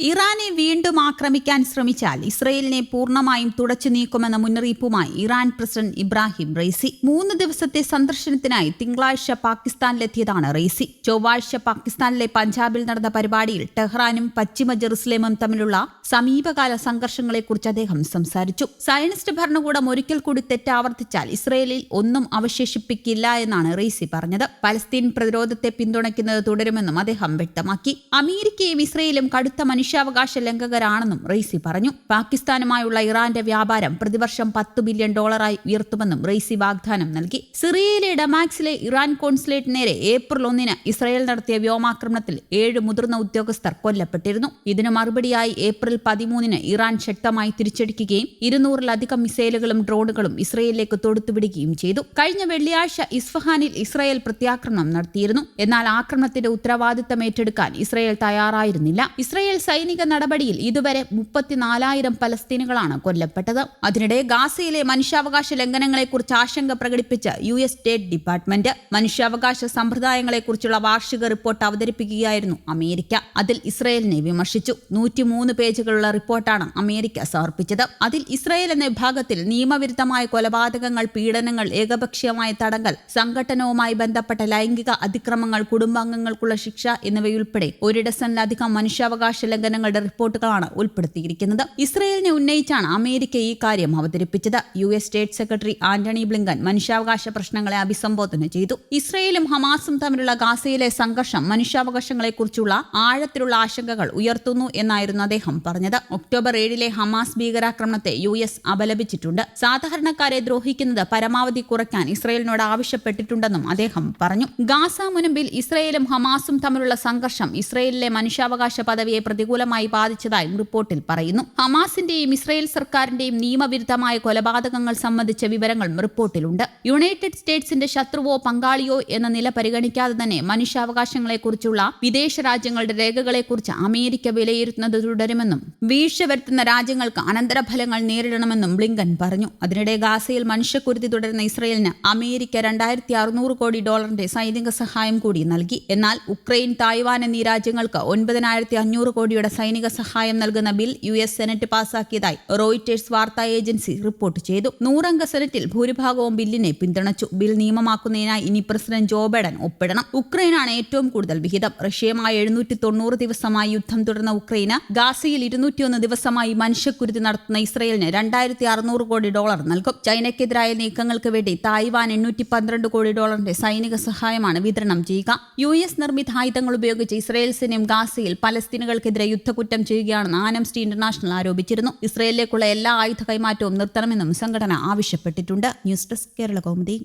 ഇറാനെ വീണ്ടും ആക്രമിക്കാൻ ശ്രമിച്ചാൽ ഇസ്രയേലിനെ പൂർണമായും തുടച്ചു നീക്കുമെന്ന മുന്നറിയിപ്പുമായി ഇറാൻ പ്രസിഡന്റ് ഇബ്രാഹിം റെയ്സി മൂന്ന് ദിവസത്തെ സന്ദർശനത്തിനായി തിങ്കളാഴ്ച പാകിസ്ഥാനിലെത്തിയതാണ് റെയ്സി. ചൊവ്വാഴ്ച പാകിസ്ഥാനിലെ പഞ്ചാബിൽ നടന്ന പരിപാടിയിൽ ടെഹ്റാനും പശ്ചിമ ജെറുസലേമും തമ്മിലുള്ള സമീപകാല സംഘർഷങ്ങളെക്കുറിച്ച് അദ്ദേഹം സംസാരിച്ചു. സയനിസ്റ്റ് ഭരണകൂടം ഒരിക്കൽ കൂടി തെറ്റാവർത്തിച്ചാൽ ഇസ്രയേലിൽ ഒന്നും അവശേഷിപ്പിക്കില്ല എന്നാണ് റെയ്സി പറഞ്ഞത്. പലസ്തീൻ പ്രതിരോധത്തെ പിന്തുണയ്ക്കുന്നത് തുടരുമെന്നും അദ്ദേഹം വ്യക്തമാക്കി. അമേരിക്കയും ഇസ്രയേലും കടുത്ത മനുഷ്യാവകാശ ലംഘകരാണെന്നും റെയ്സി പറഞ്ഞു. പാകിസ്ഥാനുമായുള്ള ഇറാന്റെ വ്യാപാരം പ്രതിവർഷം പത്ത് ബില്യൺ ഡോളറായി ഉയർത്തുമെന്നും റെയ്സി വാഗ്ദാനം നൽകി. സിറിയയിലെ ഡമാക്സിലെ ഇറാൻ കോൺസുലേറ്റ് നേരെ ഏപ്രിൽ ഒന്നിന് ഇസ്രായേൽ നടത്തിയ വ്യോമാക്രമണത്തിൽ ഏഴ് മുതിർന്ന ഉദ്യോഗസ്ഥർ കൊല്ലപ്പെട്ടിരുന്നു. ഇതിനു മറുപടിയായി ഏപ്രിൽ പതിമൂന്നിന് ഇറാൻ ശക്തമായി തിരിച്ചടിക്കുകയും ഇരുന്നൂറിലധികം മിസൈലുകളും ഡ്രോണുകളും ഇസ്രയേലിലേക്ക് തൊടുത്തുവിടുകയും ചെയ്തു. കഴിഞ്ഞ വെള്ളിയാഴ്ച ഇസ്ഫഹാനിൽ ഇസ്രായേൽ പ്രത്യാക്രമണം നടത്തിയിരുന്നു. എന്നാൽ ആക്രമണത്തിന്റെ ഉത്തരവാദിത്തം ഏറ്റെടുക്കാൻ ഇസ്രായേൽ തയ്യാറായിരുന്നില്ല. ഇസ്രയേൽ സൈനിക നടപടിയിൽ ഇതുവരെ മുപ്പത്തിനാലായിരം പലസ്തീനുകളാണ് കൊല്ലപ്പെട്ടത്. അതിനിടെ ഗാസയിലെ മനുഷ്യാവകാശ ലംഘനങ്ങളെക്കുറിച്ച് ആശങ്ക പ്രകടിപ്പിച്ച് യു എസ് സ്റ്റേറ്റ് ഡിപ്പാർട്ട്മെന്റ് മനുഷ്യാവകാശ സമ്പ്രദായങ്ങളെക്കുറിച്ചുള്ള വാർഷിക റിപ്പോർട്ട് അവതരിപ്പിക്കുകയായിരുന്നു അമേരിക്ക. അതിൽ ഇസ്രയേലിനെ വിമർശിച്ചു. നൂറ്റിമൂന്ന് പേജുകളുള്ള റിപ്പോർട്ടാണ് അമേരിക്ക സമർപ്പിച്ചത്. അതിൽ ഇസ്രയേൽ എന്ന വിഭാഗത്തിൽ നിയമവിരുദ്ധമായ കൊലപാതകങ്ങൾ പീഡനങ്ങൾ ഏകപക്ഷീയമായ തടങ്കൽ സംഘടനവുമായി ബന്ധപ്പെട്ട ലൈംഗിക അതിക്രമങ്ങൾ കുടുംബാംഗങ്ങൾക്കുള്ള ശിക്ഷ എന്നിവയുൾപ്പെടെ ഒരു ഡസനിലധികം മനുഷ്യാവകാശ ലംഘനങ്ങളുടെ റിപ്പോർട്ടുകളാണ് ഉൾപ്പെടുത്തിയിരിക്കുന്നത്. ഇസ്രയേലിനെ ഉന്നയിച്ചാണ് അമേരിക്ക ഈ കാര്യം അവതരിപ്പിച്ചത്. U S state secretary Antony Blinken മനുഷ്യാവകാശ പ്രശ്നങ്ങളെ അഭിസംബോധന ചെയ്തു. ഇസ്രയേലും ഹമാസും തമ്മിലുള്ള ഗാസയിലെ സംഘർഷം മനുഷ്യാവകാശങ്ങളെക്കുറിച്ചുള്ള ആഴത്തിലുള്ള ആശങ്കകൾ ഉയർത്തുന്നു എന്നായിരുന്നു അദ്ദേഹം പറഞ്ഞത്. ഒക്ടോബർ ഏഴിലെ ഹമാസ് ഭീകരാക്രമണത്തെ യു എസ് അപലപിച്ചിട്ടുണ്ട്. സാധാരണക്കാരെ ദ്രോഹിക്കുന്നത് പരമാവധി കുറയ്ക്കാൻ ഇസ്രയേലിനോട് ആവശ്യപ്പെട്ടിട്ടുണ്ടെന്നും അദ്ദേഹം പറഞ്ഞു. ഗാസ മുനമ്പിൽ ഇസ്രയേലും ഹമാസും തമ്മിലുള്ള സംഘർഷം ഇസ്രയേലിലെ മനുഷ്യാവകാശ പദവിയെ പ്രതികൂലമായി ബാധിച്ചതായും റിപ്പോർട്ടിൽ പറയുന്നു. ഹമാസിന്റെയും ഇസ്രയേൽ സർക്കാരിന്റെയും നിയമവിരുദ്ധമായ കൊലപാതകങ്ങൾ സംബന്ധിച്ച വിവരങ്ങളും റിപ്പോർട്ടിലുണ്ട്. യുണൈറ്റഡ് സ്റ്റേറ്റ്സിന്റെ ശത്രുവോ പങ്കാളിയോ എന്ന നില പരിഗണിക്കാതെ തന്നെ മനുഷ്യാവകാശങ്ങളെക്കുറിച്ചുള്ള വിദേശ രാജ്യങ്ങളുടെ രേഖകളെക്കുറിച്ച് അമേരിക്ക വിലയിരുത്തുന്നത് തുടരുമെന്നും വീഴ്ച വരുത്തുന്ന രാജ്യങ്ങൾക്ക് അനന്തരഫലങ്ങൾ നേരിടണമെന്നും ബ്ലിങ്കൻ പറഞ്ഞു. അതിനിടെ ഗാസയിൽ മനുഷ്യക്കുരുതി തുടരുന്ന ഇസ്രയേലിന് അമേരിക്ക രണ്ടായിരത്തി അറുന്നൂറ് കോടി ഡോളറിന്റെ സൈനിക സഹായം കൂടി നൽകി. എന്നാൽ ഉക്രൈൻ തായ്വാൻ എന്നീ രാജ്യങ്ങൾക്ക് ഒൻപതിനായിരത്തി അഞ്ഞൂറ് കോടിയുടെ സൈനിക സഹായം നൽകുന്ന ബിൽ യു എസ് സെനറ്റ് പാസാക്കിയതായി റോയിറ്റേഴ്സ് വാർത്താ ഏജൻസി റിപ്പോർട്ട് ചെയ്തു. നൂറംഗ സെനറ്റിൽ ഭൂരിഭാഗവും ബില്ലിനെ പിന്തുണച്ചു. ബിൽ നിയമമാക്കുന്നതിനായി ഇനി പ്രസിഡന്റ് ജോ ബൈഡൻ ഒപ്പിടണം. ഉക്രൈനാണ് ഏറ്റവും കൂടുതൽ വിഹിതം. റഷ്യയുമായി എഴുന്നൂറ്റി തൊണ്ണൂറ് ദിവസമായി യുദ്ധം തുടർന്ന ഉക്രൈന ഗാസയിൽ ഇരുന്നൂറ്റിയൊന്ന് ദിവസമായി മനുഷ്യക്കുരുതി നടത്തുന്ന ഇസ്രയേലിന് രണ്ടായിരത്തി അറുന്നൂറ് കോടി ഡോളർ നൽകും. ചൈനയ്ക്കെതിരായ നീക്കങ്ങൾക്ക് വേണ്ടി തായ്വാൻ എണ്ണൂറ്റി പന്ത്രണ്ട് കോടി ഡോളറിന്റെ സൈനിക സഹായമാണ് വിതരണം ചെയ്യുക. യു എസ് നിർമ്മിത ആയുധങ്ങൾ ഉപയോഗിച്ച് ഇസ്രയേൽ സൈന്യം ഗാസയിൽ പലസ്തീനുകൾക്കെതിരെ യുദ്ധക്കുറ്റം ചെയ്യുകയാണെന്ന് ആനംസ്റ്റി ഇന്റർനാഷണൽ ആരോപിച്ചിരുന്നു. ഇസ്രയേലിലേക്കുള്ള എല്ലാ ആയുധ കൈമാറ്റവും നിർത്തണമെന്നും സംഘടന ആവശ്യപ്പെട്ടിട്ടുണ്ട്. News desk Kerala Kaumudi.